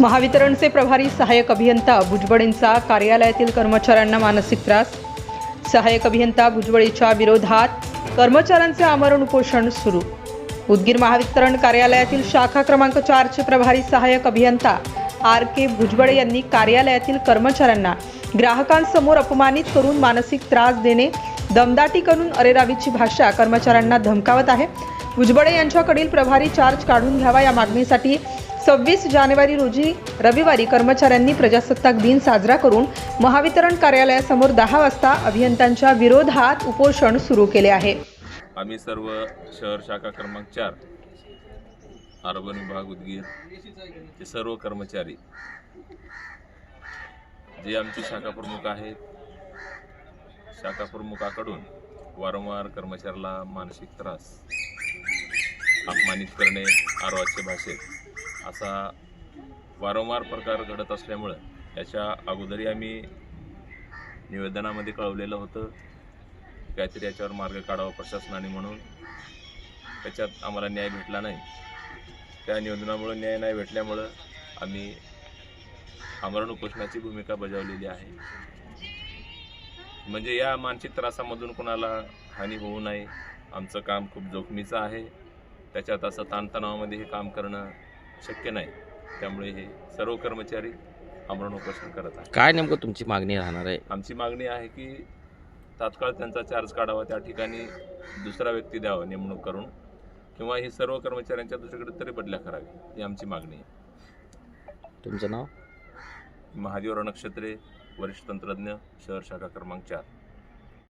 महावितरणचे प्रभारी सहाय्यक अभियंता भुजबळेंचा कार्यालयातील कर्मचाऱ्यांना मानसिक त्रास. सहाय्यक अभियंता भुजबळीच्या विरोधात कर्मचाऱ्यांचे आमरण उपोषण सुरू. उदगीर महावितरण कार्यालयातील शाखा क्रमांक चारचे प्रभारी सहाय्यक अभियंता आर के भुजबळ यांनी कार्यालयातील कर्मचाऱ्यांना ग्राहकांसमोर अपमानित करून मानसिक त्रास देणे दमदाटी करून अरेरावीची भाषा कर्मचाऱ्यांना धमकावत आहे. भुजबळे यांच्याकडील प्रभारी चार्ज काढून घ्यावा या मागणीसाठी सव्वीस जानेवारी रोजी रविवारी कर्मचाऱ्यांनी प्रजासत्ताक दिन साजरा करून महावितरण कार्यालयासमोर दहा वाजता अभियंत्यांच्या विरोधात उपोषण सुरू केले आहे. आम्ही सर्व शहर शाखा क्रमांक चार अर्बन विभाग उदगीर चे सर्व कर्मचारी जे आमचे शाखा प्रमुख आहेत शाखा प्रमुखाकडून वारंवार कर्मचाऱ्याला मानसिक त्रास अपमानित करणे आरवाच्या भाषेत असा वारंवार प्रकार घडत असल्यामुळं याच्या अगोदरही आम्ही निवेदनामध्ये कळवलेलं होतं काहीतरी याच्यावर मार्ग काढावा प्रशासनाने म्हणून. त्याच्यात आम्हाला न्याय भेटला नाही. त्या निवेदनामुळं न्याय नाही भेटल्यामुळं आम्ही आमरण उपोषणाची भूमिका बजावलेली आहे. म्हणजे या मानसिक त्रासामधून कोणाला हानी होऊ नये आमचं काम खूप जोखमीचं आहे. त्याच्यात असं ताणतणावामध्ये हे काम करणं शक्य नाही. त्यामुळे हे सर्व कर्मचारी आमरण उपोषण करत आहेत. काय नेमकं तुमची मागणी राहणार आहे? आमची मागणी आहे की तात्काळ त्यांचा चार्ज काढावा त्या ठिकाणी दुसरा व्यक्ती द्यावा नेमणूक करून किंवा ही सर्व कर्मचाऱ्यांच्या दुसरीकडे तरी बदल्या करावी ही आमची मागणी आहे. तुमचं नाव? महादेवराव नक्षत्रे वरिष्ठ तंत्रज्ञ शहर शाखा क्रमांक चार.